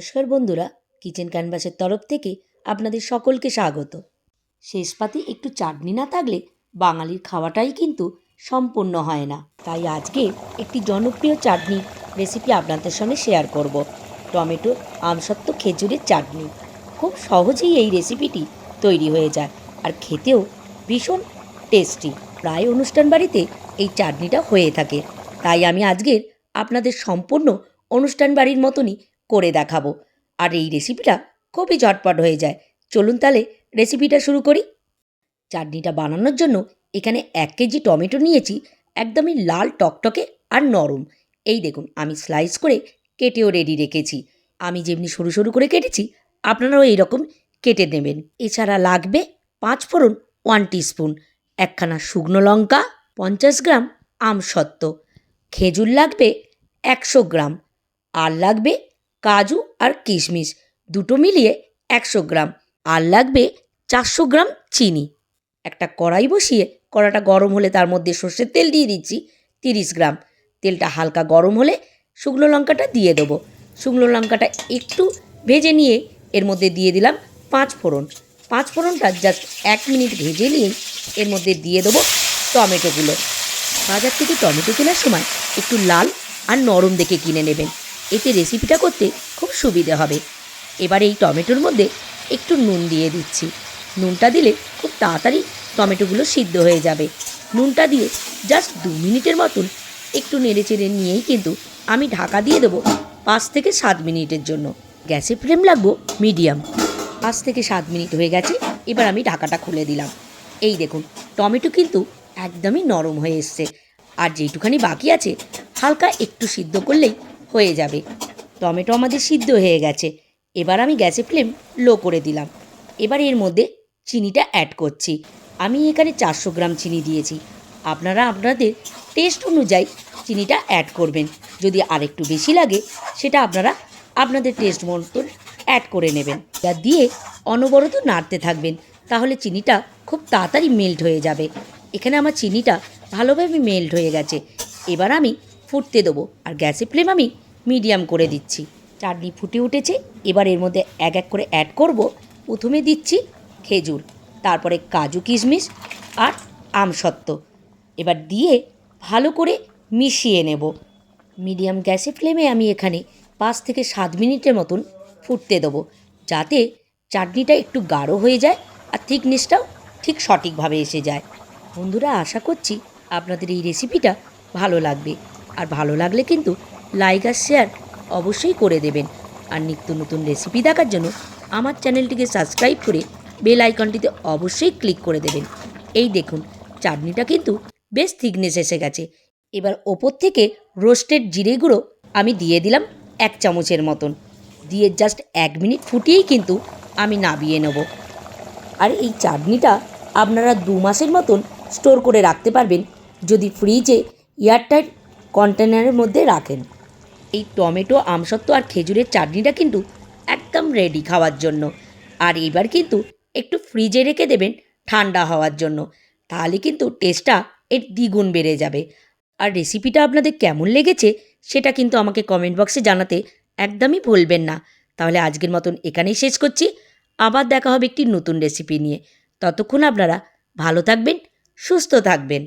নমস্কার বন্ধুরা, কিচেন ক্যানভাসের তরফ থেকে আপনাদের সকলকে স্বাগত। শেষ পাতে একটু চাটনি না থাকলে বাঙালির খাওয়াটাই কিন্তু সম্পূর্ণ হয় না। তাই আজকে একটি জনপ্রিয় চাটনির রেসিপি আপনাদের সঙ্গে শেয়ার করব। টমেটো, আমসত্ত্ব, খেজুরের চাটনি। খুব সহজেই এই রেসিপিটি তৈরি হয়ে যায় আর খেতেও ভীষণ টেস্টি প্রায় অনুষ্ঠান বাড়িতে এই চাটনিটা হয়ে থাকে। তাই আমি আজকের আপনাদের সম্পূর্ণ অনুষ্ঠান বাড়ির মতনই করে দেখাবো। আর এই রেসিপিটা খুবই ঝটপট হয়ে যায়। চলুন তাহলে রেসিপিটা শুরু করি। চাটনিটা বানানোর জন্য এখানে এক কেজি টমেটো নিয়েছি, একদমই লাল টকটকে আর নরম। এই দেখুন, আমি স্লাইস করে কেটেও রেডি রেখেছি। আমি যেমনি সরু সরু করে কেটেছি, আপনারাও এইরকম কেটে নেবেন। এছাড়া লাগবে পাঁচ ফোড়ন ওয়ান টিস্পুন একখানা শুকনো লঙ্কা, পঞ্চাশ গ্রাম আমসত্ত্ব খেজুর লাগবে একশো গ্রাম। আর লাগবে কাজু আর কিশমিশ, দুটো মিলিয়ে একশো গ্রাম। আর লাগবে চারশো গ্রাম চিনি। একটা কড়াই বসিয়ে কড়াটা গরম হলে তার মধ্যে সর্ষের তেল দিয়ে দিচ্ছি তিরিশ গ্রাম। তেলটা হালকা গরম হলে শুকনো লঙ্কাটা দিয়ে দেবো। শুকনো লঙ্কাটা একটু ভেজে নিয়ে এর মধ্যে দিয়ে দিলাম পাঁচ ফোড়ন। পাঁচ ফোড়নটা জাস্ট এক মিনিট ভেজে নিয়ে এর মধ্যে দিয়ে দেবো টমেটোগুলো। বাজার থেকে টমেটো কেনার সময় একটু লাল আর নরম দেখে কিনে নেবেন। এতে রেসিপিটা করতে খুব সুবিধে হবে। এবার এই টমেটোর মধ্যে একটু নুন দিয়ে দিচ্ছি। নুনটা দিলে খুব তাড়াতাড়ি টমেটোগুলো সিদ্ধ হয়ে যাবে। নুনটা দিয়ে জাস্ট দু মিনিটের মতন একটু নেড়ে চেড়ে নিয়েই কিন্তু আমি ঢাকা দিয়ে দেবো পাঁচ থেকে সাত মিনিটের জন্য। গ্যাসে ফ্লেম লাগবো মিডিয়াম। পাঁচ থেকে সাত মিনিট হয়ে গেছে, এবার আমি ঢাকাটা খুলে দিলাম। এই দেখুন, টমেটো কিন্তু একদমই নরম হয়ে এসছে। আর যেইটুখানি বাকি আছে, হালকা একটু সিদ্ধ করলেই হয়ে যাবে। টমেটো আমাদের সিদ্ধ হয়ে গেছে। এবার আমি গ্যাসের ফ্লেম লো করে দিলাম। এবার এর মধ্যে চিনিটা অ্যাড করছি। আমি এখানে চারশো গ্রাম চিনি দিয়েছি। আপনারা আপনাদের টেস্ট অনুযায়ী চিনিটা অ্যাড করবেন। যদি আরেকটু বেশি লাগে, সেটা আপনারা আপনাদের টেস্ট মতন অ্যাড করে নেবেন। যা দিয়ে অনবরত নাড়তে থাকবেন। তাহলে চিনিটা খুব তাড়াতাড়ি মেল্ট হয়ে যাবে। এখানে আমার চিনিটা ভালোভাবে মেল্ট হয়ে গেছে। এবার আমি ফুটতে দেবো। আর গ্যাসের ফ্লেম আমি মিডিয়াম করে দিচ্ছি। চাটনি ফুটে উঠেছে, এবার এর মধ্যে এক এক করে অ্যাড করব। প্রথমে দিচ্ছি খেজুর, তারপরে কাজু কিশমিশ আর আমসত্ত্ব। এবার দিয়ে ভালো করে মিশিয়ে নেব। মিডিয়াম গ্যাসে ফ্লেমে আমি এখানে পাঁচ থেকে সাত মিনিটের মতন ফুটতে দেবো, যাতে চাটনিটা একটু গাঢ় হয়ে যায় আর থিকনেসটাও ঠিক সঠিকভাবে এসে যায়। বন্ধুরা, আশা করছি আপনাদের এই রেসিপিটা ভালো লাগবে। আর ভালো লাগলে কিন্তু লাইক আর শেয়ার অবশ্যই করে দেবেন। আর নিত্য নতুন রেসিপি দেখার জন্য আমার চ্যানেলটিকে সাবস্ক্রাইব করে বেল আইকনটিতে অবশ্যই ক্লিক করে দেবেন। এই দেখুন, চাটনিটা কিন্তু বেশ থিকনেস এসে গেছে। এবার ওপর থেকে রোস্টেড জিরে গুঁড়ো আমি দিয়ে দিলাম এক চামচের মতন। দিয়ে জাস্ট এক মিনিট ফুটিয়েই কিন্তু আমি নাবিয়ে নেব। আর এই চাটনিটা আপনারা দু মাসের মতন স্টোর করে রাখতে পারবেন। যদি ফ্রিজে এয়ারটাইট কন্টেনারের মধ্যে রাখেন। এই টমেটো, আমসত্ত্ব আর খেজুরের চাটনিটা কিন্তু একদম রেডি খাওয়ার জন্য। আর এবার কিন্তু একটু ফ্রিজে রেখে দেবেন ঠান্ডা হওয়ার জন্য। তাহলে কিন্তু টেস্টটা এর দ্বিগুণ বেড়ে যাবে। আর রেসিপিটা আপনাদের কেমন লেগেছে সেটা কিন্তু আমাকে কমেন্ট বক্সে জানাতে একদমই ভুলবেন না। তাহলে আজকের মতন এখানেই শেষ করছি। আবার দেখা হবে একটি নতুন রেসিপি নিয়ে। ততক্ষণ আপনারা ভালো থাকবেন, সুস্থ থাকবেন।